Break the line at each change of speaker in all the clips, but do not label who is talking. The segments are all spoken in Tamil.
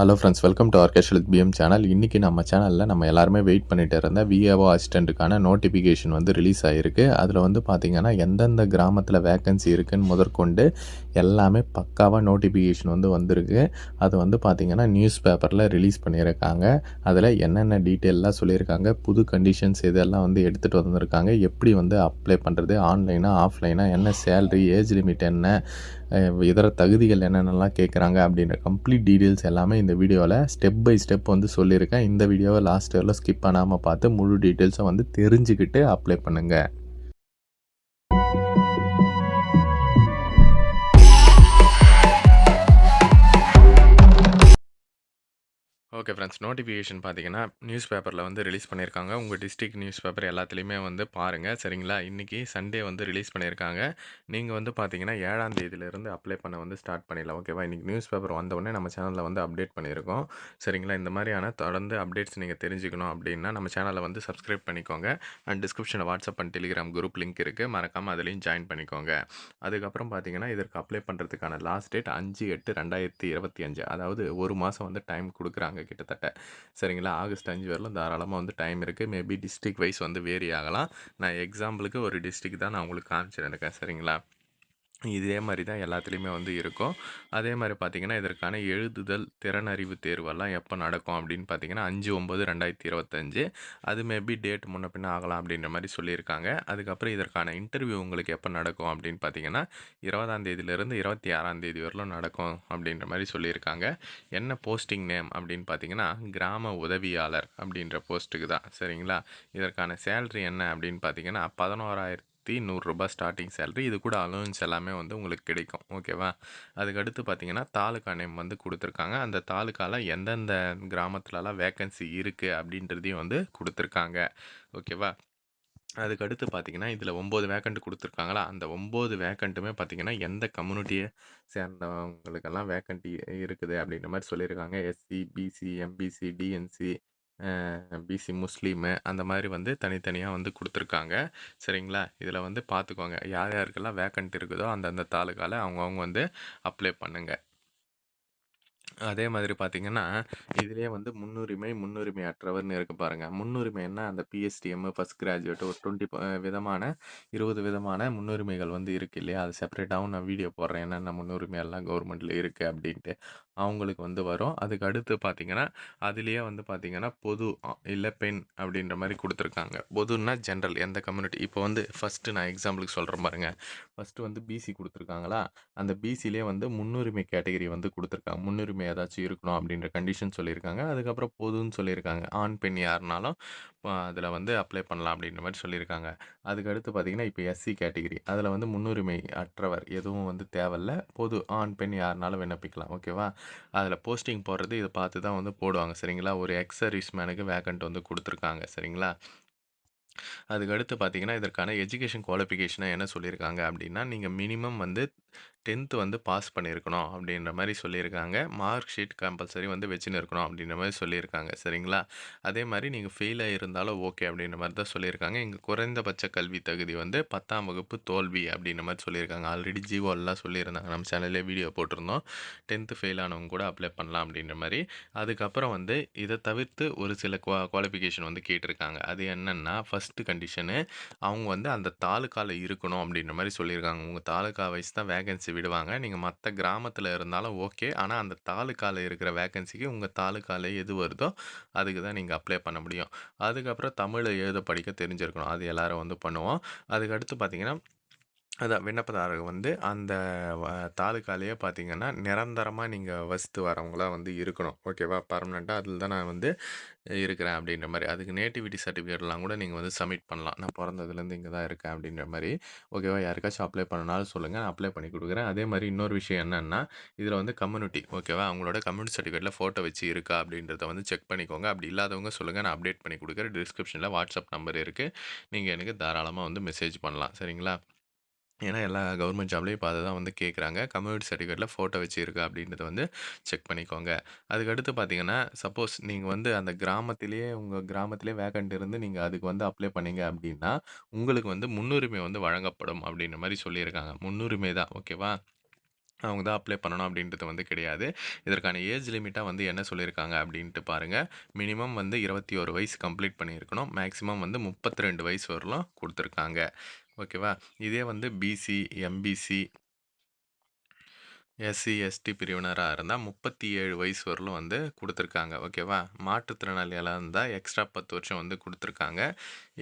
Hello friends welcome to orchestral PM channel இன்றைக்கி நம்ம சேனலில் நம்ம எல்லாருமே வெயிட் பண்ணிட்டு இருந்த விஏஓ அசிஸ்டண்ட்டுக்கான நோட்டிஃபிகேஷன் வந்து ரிலீஸ் ஆகிருக்கு அதில் வந்து பார்த்திங்கன்னா எந்தெந்த கிராமத்தில் வேக்கன்சி இருக்குன்னு முதற்கொண்டு எல்லாமே பக்காவாக நோட்டிஃபிகேஷன் வந்து வந்திருக்கு. அது வந்து பார்த்திங்கன்னா நியூஸ் பேப்பரில் ரிலீஸ் பண்ணியிருக்காங்க. அதில் என்னென்ன டீட்டெயிலாக சொல்லியிருக்காங்க புது கண்டிஷன்ஸ் இதெல்லாம் வந்து எடுத்துகிட்டு வந்திருக்காங்க எப்படி வந்து அப்ளை பண்ணுறது ஆன்லைனாக ஆஃப்லைனாக என்ன சேல்ரி ஏஜ் லிமிட் என்ன இதர தகுதிகள் என்னென்னலாம் கேட்குறாங்க அப்படின்ற கம்ப்ளீட் டீட்டெயில்ஸ் எல்லாமே இந்த வீடியோவில் ஸ்டெப் பை ஸ்டெப் வந்து சொல்லியிருக்கேன். இந்த வீடியோவை லாஸ்ட் இயரில் ஸ்கிப் பண்ணாமல் பார்த்து முழு டீட்டெயில்ஸை வந்து தெரிஞ்சுக்கிட்டு அப்ளை பண்ணுங்கள் ஓகே ஃப்ரெண்ட்ஸ் நோட்டிஃபிகேஷன் பார்த்தீங்கன்னா நியூஸ் பேப்பரில் வந்து ரிலீஸ் பண்ணியிருக்காங்க உங்கள் டிஸ்ட்ரிக்ட் நியூஸ் பேப்பர் எல்லாத்துலேயுமே வந்து பாருங்கள் சரிங்களா? இன்றைக்கி சண்டே வந்து ரிலீஸ் பண்ணியிருக்காங்க நீங்கள் வந்து பார்த்தீங்கன்னா ஏழாம் தேதியிலேருந்து அப்ளை பண்ண வந்து ஸ்டார்ட் பண்ணிடலாம். ஓகேவா இன்றைக்கி நியூஸ் பேப்பர் வந்தவுடனே நம்ம சேனலில் வந்து அப்டேட் பண்ணியிருக்கோம் சரிங்களா? இந்த மாதிரியான தொடர்ந்து அப்டேட்ஸ் நீங்கள் தெரிஞ்சுக்கணும் அப்படின்னா நம்ம சேனலை வந்து சப்ஸ்கிரைப் பண்ணிக்கோங்க. அண்ட் டிஸ்கிரிப்ஷனில் WhatsApp and Telegram group link இருக்குது மறக்காமல் அதுலேயும் ஜாயின் பண்ணிக்கோங்க. அதுக்கப்புறம் பார்த்தீங்கன்னா இதற்கு அப்ளை பண்ணுறதுக்கான லாஸ்ட் டேட் அஞ்சு எட்டு ரெண்டாயிரத்தி இருபத்தி அஞ்சு. அதாவது ஒரு மாதம் வந்து டைம் கொடுக்குறாங்க. கிட்டத்தட்ட. சரிங்களா? ஆகஸ்ட் அஞ்சு வரலும் தாராளமாக வந்து டைம் இருக்குது மேபி டிஸ்ட்ரிக் வைஸ் வந்து வேரி ஆகலாம். நான் எக்ஸாம்பிளுக்கு ஒரு டிஸ்ட்ரிக் தான் நான் உங்களுக்கு காமிச்சிருக்கேன் சரிங்களா? இதே மாதிரி தான் எல்லாத்துலேயுமே வந்து இருக்கும். அதே மாதிரி பார்த்திங்கன்னா இதற்கான எழுதுதல் திறனறிவு தேர்வெல்லாம் எப்போ நடக்கும் அப்படின்னு பார்த்தீங்கன்னா அஞ்சு ஒம்பது ரெண்டாயிரத்தி இருபத்தஞ்சு. அது மேபி டேட் முன்ன பின்ன ஆகலாம் அப்படின்ற மாதிரி சொல்லியிருக்காங்க. அதுக்கப்புறம் இதற்கான இன்டர்வியூ உங்களுக்கு எப்போ நடக்கும் அப்படின்னு பார்த்தீங்கன்னா இருபதாம் தேதியிலேருந்து இருபத்தி ஆறாம் தேதி வரலும் நடக்கும் அப்படின்ற மாதிரி சொல்லியிருக்காங்க. என்ன போஸ்டிங் நேம் அப்படின்னு பார்த்தீங்கன்னா கிராம உதவியாளர் அப்படின்ற போஸ்ட்டுக்கு தான். சரிங்களா? இதற்கான சேல்ரி என்ன அப்படின்னு பார்த்தீங்கன்னா பதினோராயிரத்தி நூறுரூபா ஸ்டார்டிங் சேலரி இது கூட அலோவன்ஸ் எல்லாமே வந்து உங்களுக்கு கிடைக்கும். ஓகேவா அதுக்கடுத்து பார்த்தீங்கன்னா தாலுக்கா நேம் வந்து கொடுத்துருக்காங்க. அந்த தாலுக்காவில் எந்தெந்த கிராமத்துலலாம் வேக்கன்சி இருக்குது அப்படின்றதையும் வந்து கொடுத்துருக்காங்க. ஓகேவா அதுக்கடுத்து பார்த்தீங்கன்னா இதில் ஒம்பது வேக்கண்ட் கொடுத்துருக்காங்களா? அந்த ஒம்பது வேக்கண்ட்டுமே பார்த்தீங்கன்னா எந்த கம்யூனிட்டியை சேர்ந்தவங்களுக்கெல்லாம் வேக்கண்ட்டி இருக்குது அப்படின்ற மாதிரி சொல்லியிருக்காங்க. SC BC MBC DNC BC Muslim அந்த மாதிரி வந்து தனித்தனியாக வந்து கொடுத்துருக்காங்க. சரிங்களா? இதில் வந்து பார்த்துக்கோங்க யார் யாருக்கெல்லாம் வேக்கண்ட் இருக்குதோ அந்தந்த தாலுக்காவில் அவங்கவுங்க வந்து அப்ளை பண்ணுங்கள் அதே மாதிரி பார்த்தீங்கன்னா இதுலேயே வந்து முன்னுரிமை முன்னுரிமை அற்றவர்னு இருக்கு பாருங்கள் முன்னுரிமைன்னா அந்த பிஎஸ்டிஎம் ஃபஸ்ட் கிராஜுவேட் ஒரு டுவெண்ட்டி விதமான இருபது விதமான முன்னுரிமைகள் வந்து இருக்குது இல்லையா? அது செப்பரேட்டாகவும் நான் வீடியோ போடுறேன். என்னென்ன முன்னுரிமை எல்லாம் கவர்மெண்ட்டில் இருக்குது அப்படின்ட்டு. அவங்களுக்கு வந்து வரும். அதுக்கு அடுத்து பார்த்தீங்கன்னா அதுலேயே வந்து பார்த்தீங்கன்னா பொது இல்லை பெண் அப்படின்ற மாதிரி கொடுத்துருக்காங்க. பொதுன்னா ஜென்ரல் எந்த கம்யூனிட்டி இப்போ வந்து ஃபஸ்ட்டு நான் எக்ஸாம்பிளுக்கு சொல்கிறேன் பாருங்கள் ஃபஸ்ட்டு வந்து பிசி கொடுத்துருக்காங்களா? அந்த பிசிலே வந்து முன்னுரிமை கேட்டகரி வந்து கொடுத்துருக்காங்க. முன்னுரிமை ஏதாச்சும் இருக்கணும் அப்படின்ற கண்டிஷன் சொல்லியிருக்காங்க. அதுக்கப்புறம் பொதுன்னு சொல்லியிருக்காங்க. ஆண் பெண் யாருனாலும் அதில் வந்து அப்ளை பண்ணலாம் அப்படின்ற மாதிரி சொல்லியிருக்காங்க. அதுக்கு அடுத்து பார்த்தீங்கன்னா இப்போ எஸ்சி கேட்டகிரி அதில் வந்து முன்னுரிமை அற்றவர் எதுவும் வந்து தேவையில்ல. பொது ஆண் பெண் யாருனாலும் விண்ணப்பிக்கலாம். ஓகேவா? அதில் போஸ்டிங் போடுறது இதை பார்த்து தான் வந்து போடுவாங்க. சரிங்களா? ஒரு எக்ஸ் சர்வீஸ் மேனுக்கு வேக்கண்ட் வந்து கொடுத்துருக்காங்க. சரிங்களா? அதுக்கு அடுத்து பார்த்தீங்கன்னா இதற்கான எஜுகேஷன் குவாலிஃபிகேஷனை என்ன சொல்லியிருக்காங்க அப்படின்னா நீங்கள் மினிமம் வந்து டென்த்து வந்து பாஸ் பண்ணியிருக்கணும் அப்படின்ற மாதிரி சொல்லியிருக்காங்க. மார்க் ஷீட் கம்பல்சரி வந்து வச்சுன்னு இருக்கணும் அப்படின்ற மாதிரி சொல்லியிருக்காங்க. சரிங்களா? அதே மாதிரி நீங்கள் ஃபெயிலாக இருந்தாலும் ஓகே அப்படின்ற மாதிரி தான் சொல்லியிருக்காங்க. இங்கே குறைந்தபட்ச கல்வி தகுதி வந்து பத்தாம் வகுப்பு தோல்வி அப்படின்ற மாதிரி சொல்லியிருக்காங்க. ஆல்ரெடி ஜிவோலாம் சொல்லியிருந்தாங்க. நம்ம சேனல்லே வீடியோ போட்டிருந்தோம். டென்த்து ஃபெயில் ஆனவங்க கூட அப்ளை பண்ணலாம் அப்படின்ற மாதிரி. அதுக்கப்புறம் வந்து இதை தவிர்த்து ஒரு சில குவா குவாலிஃபிகேஷன் வந்து கேட்டிருக்காங்க. அது என்னென்னா ஃபஸ்ட்டு கண்டிஷனு அவங்க வந்து அந்த தாலுக்காவில் இருக்கணும் அப்படின்ற மாதிரி சொல்லியிருக்காங்க. உங்கள் தாலுக்கா வைஸ் தான் வேகன்சி விடுவாங்க. நீங்கள் மற்ற கிராமத்தில் இருந்தாலும் ஓகே ஆனால் அந்த தாலுக்காவில் இருக்கிற வேகன்சிக்கு உங்கள் தாலுக்கால எது வருதோ அதுக்கு தான் நீங்கள் அப்ளை பண்ண முடியும். அதுக்கப்புறம் தமிழ் எழுத படிக்க தெரிஞ்சிருக்கணும். அது எல்லாரும் வந்து பண்ணுவோம். அதுக்கடுத்து பார்த்தீங்கன்னா அதான் விண்ணப்பதாரர் வந்து அந்த வ தாலுக்காலேயே பார்த்தீங்கன்னா நிரந்தரமாக நீங்கள் வசித்து வரவங்களா வந்து இருக்கணும். ஓகேவா பர்மனெண்ட்டாக அதில் தான் நான் வந்து இருக்கிறேன் அப்படின்ற மாதிரி. அதுக்கு நேட்டிவிட்டி சர்டிஃபிகேட்லாம் கூட நீங்கள் வந்து சப்மிட் பண்ணலாம். நான் பிறந்ததுலேருந்து இங்கே தான் இருக்கேன் அப்படின்ற மாதிரி. ஓகேவா யாருக்காச்சும் அப்ளை பண்ணனாலும் சொல்லுங்கள் நான் அப்ளை பண்ணி கொடுக்குறேன். அதே மாதிரி இன்னொரு விஷயம் என்னென்னா இதில் வந்து கம்யூனிட்டி ஓகேவா அவங்களோட கம்யூனிட்டி சர்டிஃபிகேட்டில் ஃபோட்டோ வச்சு இருக்கா அப்படின்றத வந்து செக் பண்ணிக்கோங்க. அப்படி இல்லாதவங்க சொல்லுங்கள் நான் அப்டேட் பண்ணி கொடுக்குறேன். டிஸ்கிரிப்ஷனில் வாட்ஸ்அப் நம்பர் இருக்குது நீங்கள் எனக்கு தாராளமாக வந்து மெசேஜ் பண்ணலாம். சரிங்களா? ஏன்னா எல்லா கவர்மெண்ட் ஜாப்லேயும் இப்போ அதை தான் வந்து கேட்குறாங்க கம்யூனிட்டி சர்டிஃபிகேட்டில் ஃபோட்டோ வச்சுருக்கா அப்படின்றத வந்து செக் பண்ணிக்கோங்க. அதுக்கடுத்து பார்த்தீங்கன்னா சப்போஸ் நீங்கள் வந்து அந்த கிராமத்திலேயே உங்கள் கிராமத்திலே வேக்கண்ட் இருந்து நீங்கள் அதுக்கு வந்து அப்ளை பண்ணீங்க அப்படின்னா உங்களுக்கு வந்து முன்னுரிமை வந்து வழங்கப்படும் அப்படின்ற மாதிரி சொல்லியிருக்காங்க. முன்னுரிமை தான். ஓகேவா? அவங்க தான் அப்ளை பண்ணணும் அப்படின்றது வந்து கிடையாது. இதற்கான ஏஜ் லிமிட்டாக வந்து என்ன சொல்லியிருக்காங்க அப்படின்ட்டு பாருங்கள் மினிமம் வந்து 21 வயசு கம்ப்ளீட் பண்ணியிருக்கணும். மேக்ஸிமம் வந்து 32 வயசு வரலாம் கொடுத்துருக்காங்க. ஓகேவா? இதே வந்து பிசி, எம்பிசி எஸ்சி, எஸ்டி பிரிவினராக இருந்தால் முப்பத்தி ஏழு வயசு வரலும் வந்து கொடுத்துருக்காங்க ஓகேவா? மாற்றுத்திறனாளிகளாக இருந்தால் எக்ஸ்ட்ரா 10 வருஷம் வந்து கொடுத்துருக்காங்க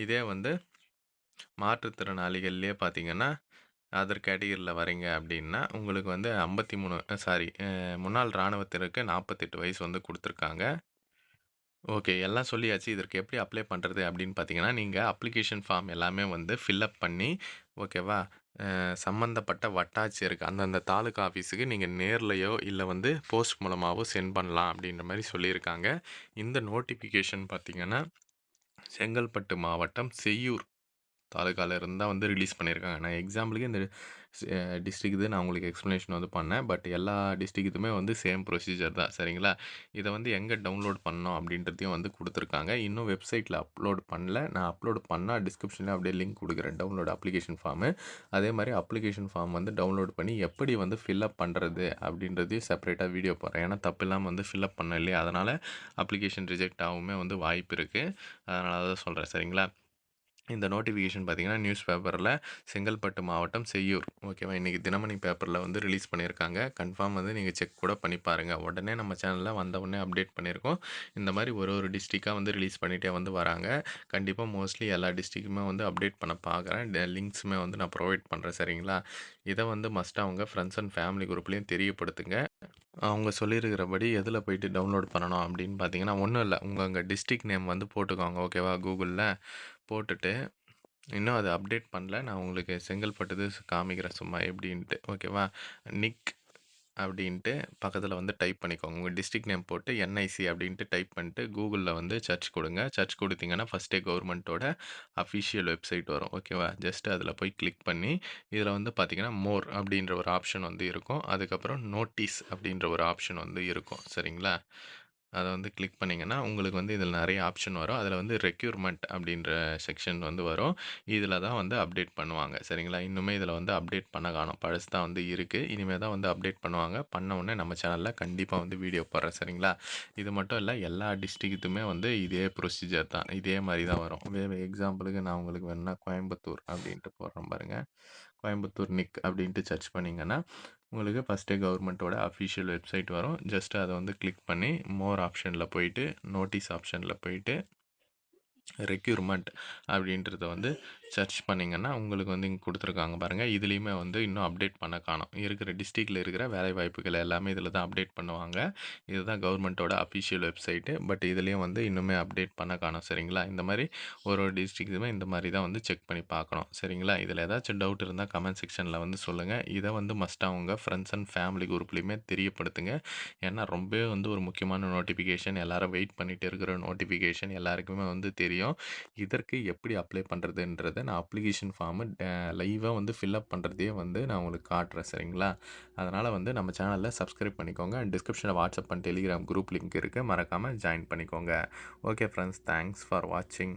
இதே வந்து மாற்றுத்திறனாளிகள்லேயே பார்த்தீங்கன்னா, அதர் கேட்டகரியில் வரீங்க அப்படின்னா, உங்களுக்கு வந்து ஐம்பத்தி மூணு சாரி முன்னாள் ராணுவத்தினருக்கு 48 வயசு வந்து கொடுத்துருக்காங்க ஓகே. எல்லாம் சொல்லியாச்சு. இதற்கு எப்படி அப்ளை பண்றது அப்படின்னு பார்த்தீங்கன்னா, நீங்க அப்ளிகேஷன் ஃபார்ம் எல்லாமே வந்து ஃபில் அப் பண்ணி ஓகேவா? அ சம்மந்தப்பட்ட வட்டாட்சியருக்கு அந்தந்த தாலுகா ஆஃபீஸுக்கு நீங்க நேர்லயோ, இல்ல வந்து போஸ்ட் மூலமாவோ சென்ட் பண்ணலாம் அப்படின்ற மாரி சொல்லியிருக்காங்க. இந்த நோட்டிஃபிகேஷன் பார்த்தீங்கன்னா, செங்கல்பட்டு மாவட்டம் செய்யூர் தாலுகால இருந்தால் தான் வந்து ரிலீஸ் பண்ணியிருக்காங்க. நான் எக்ஸாம்பிளுக்கு இந்த டிஸ்ட்ரிக் இது நான் உங்களுக்கு எக்ஸ்ப்ளனேஷன் வந்து பண்ணேன். பட் எல்லா டிஸ்ட்ரிக்ட் இதுமே வந்து சேம் ப்ரொசீஜர் தான். சரிங்களா? இதை வந்து எங்கே டவுன்லோட் பண்ணோம் அப்படின்றதையும் வந்து கொடுத்துருக்காங்க இன்னும் வெப்சைட்டில் அப்லோட் பண்ணல. நான் அப்லோட் பண்ணால் டிஸ்கிரிப்ஷனில் அப்படியே லிங்க் கொடுக்குறேன் டவுன்லோட் அப்ளிகேஷன் ஃபார்மு. அதே மாதிரி அப்ளிகேஷன் ஃபார்ம் வந்து டவுன்லோட் பண்ணி எப்படி வந்து ஃபில் அப் அப்படின்றதையும் செப்பரேட்டாக வீடியோ போடுறேன். ஏன்னா இல்லாமல் வந்து ஃபில்அப் பண்ண இல்லையா? அதனால் அப்ளிகேஷன் ரிஜெக்ட் ஆகுமே வந்து வாய்ப்பு இருக்குது அதனால தான் சொல்கிறேன் சரிங்களா? இந்த நோட்டிஃபிகேஷன் பார்த்தீங்கன்னா, நியூஸ் பேப்பரில் செங்கல்பட்டு மாவட்டம் செய்யூர் ஓகேவா? இன்றைக்கி தினமணி பேப்பரில் வந்து ரிலீஸ் பண்ணியிருக்காங்க. கன்ஃபார்ம் வந்து நீங்கள் செக் கூட பண்ணி பாருங்கள் உடனே நம்ம சேனலில் வந்த உடனே அப்டேட் பண்ணியிருக்கோம். இந்த மாதிரி ஒரு ஒரு டிஸ்ட்ரிக்காக வந்து ரிலீஸ் பண்ணிகிட்டே வந்து வராங்க. கண்டிப்பாக மோஸ்ட்லி எல்லா டிஸ்ட்ரிக்குமே வந்து அப்டேட் பண்ண பார்க்குறேன். லிங்க்ஸுமே வந்து நான் ப்ரொவைட் பண்ணுறேன் சரிங்களா? இதை வந்து மஸ்ட்டாக அவங்க ஃப்ரெண்ட்ஸ் அண்ட் ஃபேமிலி குரூப்லேயும் தெரியப்படுத்துங்க. அவங்க சொல்லியிருக்கிறபடி எதில் போயிட்டு டவுன்லோட் பண்ணணும் அப்படின்னு பார்த்தீங்கன்னா, ஒன்றும் இல்லை உங்கள் அங்கே டிஸ்ட்ரிக் நேம் வந்து போட்டுக்கோங்க. ஓகேவா? கூகுளில் போட்டுட்டு இன்னும் அதை அப்டேட் பண்ணல. நான் உங்களுக்கு செங்கல்பட்டுது காமிக்கிறேன் சும்மா எப்படின்ட்டு. ஓகேவா? நிக் அப்படின்ட்டு பக்கத்தில் வந்து டைப் பண்ணிக்கோங்க. உங்கள் டிஸ்ட்ரிக்ட் நேம் போட்டு என்ஐசி அப்படின்ட்டு டைப் பண்ணிட்டு கூகுளில் வந்து சர்ச் கொடுங்க சர்ச் கொடுத்தீங்கன்னா ஃபஸ்ட்டே கவர்மெண்ட்டோட அஃபிஷியல் வெப்சைட் வரும். ஓகேவா? ஜஸ்ட் அதில் போய் கிளிக் பண்ணி, இதில் வந்து பார்த்தீங்கன்னா, மோர் அப்படின்ற ஒரு ஆப்ஷன் வந்து இருக்கும். அதுக்கப்புறம் நோட்டீஸ் அப்படின்ற ஒரு ஆப்ஷன் வந்து இருக்கும். சரிங்களா? அத வந்து கிளிக் பண்ணீங்கன்னா, உங்களுக்கு வந்து இதில் நெறைய ஆப்ஷன் வரும். அதில் வந்து ரெக்யூர்மென்ட் அப்படின்ற செக்ஷன் வந்து வரும். இதில் தான் வந்து அப்டேட் பண்ணுவாங்க. சரிங்களா? இன்னுமே இதில் வந்து அப்டேட் பண்ண காணோம். பழசு தான் வந்து இருக்கு. இனிமே தான் வந்து அப்டேட் பண்ணுவாங்க. பண்ண உடனே நம்ம சேனல்ல கண்டிப்பா வந்து வீடியோ போடுறேன். சரிங்களா? இது மட்டும் இல்ல. எல்லா டிஸ்ட்ரிக்ட்டுமே வந்து இதே ப்ரொசீஜர் தான். இதே மாரி தான் வரும். வே எக்ஸாம்பிளுக்கு நான் உங்களுக்கு வேணும்னா கோயம்புத்தூர் அப்படின்ட்டு போடுறேன் பாருங்க. கோயம்புத்தூர் நிக் அப்படின்ட்டு சர்ச் பண்ணிங்கன்னா உங்களுக்கு ஃபர்ஸ்ட்டே கவர்மெண்ட்டோட அஃபிஷியல் வெப்சைட் வரும். ஜஸ்ட் அதை வந்து கிளிக் பண்ணி மோர் ஆப்ஷனில் போயிட்டு, நோட்டீஸ் ஆப்ஷனில் போயிட்டு ரெக்யூர்மெண்ட் அப்படின்றத வந்து சர்ச் பண்ணிங்கன்னா உங்களுக்கு வந்து இங்கே கொடுத்துருக்காங்க பாருங்கள் இதுலேயுமே வந்து இன்னும் அப்டேட் பண்ண காணோம். இருக்கிற டிஸ்ட்ரிக்டில் இருக்கிற வேலைவாய்ப்புகள் எல்லாமே இதில் தான் அப்டேட் பண்ணுவாங்க. இதுதான் கவர்மெண்ட்டோட அஃபிஷியல் வெப்சைட்டு. பட் இதுலேயும் வந்து இன்னுமே அப்டேட் பண்ண காணும் சரிங்களா? இந்த மாதிரி ஒரு ஒரு டிஸ்ட்ரிக்ட்டுமே இந்த மாதிரி தான் வந்து செக் பண்ணி பார்க்கணும். சரிங்களா? இதில் ஏதாச்சும் டவுட் இருந்தால் கமெண்ட் செக்ஷனில் வந்து சொல்லுங்கள் இதை வந்து மஸ்ட்டாக உங்கள் ஃப்ரெண்ட்ஸ் அண்ட் ஃபேமிலி குரூப்லேயுமே தெரியப்படுத்துங்க. ஏன்னா ரொம்பவே வந்து ஒரு முக்கியமான நோட்டிஃபிகேஷன். எல்லோரும் வெயிட் பண்ணிகிட்டு இருக்கிற நோட்டிஃபிகேஷன் எல்லாருக்குமே வந்து தெரியும். இதற்கு எப்படி அப்ளை பண்ணுறதுன்றத நான் அப்ளிகேஷன் ஃபார்மு அ லைவா வந்து ஃபில் அப் வந்து நான் உங்களுக்கு காட்டுறேன். சரிங்களா? அதனால வந்து நம்ம சேனலில் சப்ஸ்கிரைப் பண்ணிக்கோங்க. அண்ட் டிஸ்கிரிப்ஷன்ல WhatsApp and Telegram group link இருக்கு. மறக்காம ஜாயின் பண்ணிக்கோங்க. Okay friends. தேங்க்ஸ் ஃபார் வாட்சிங்.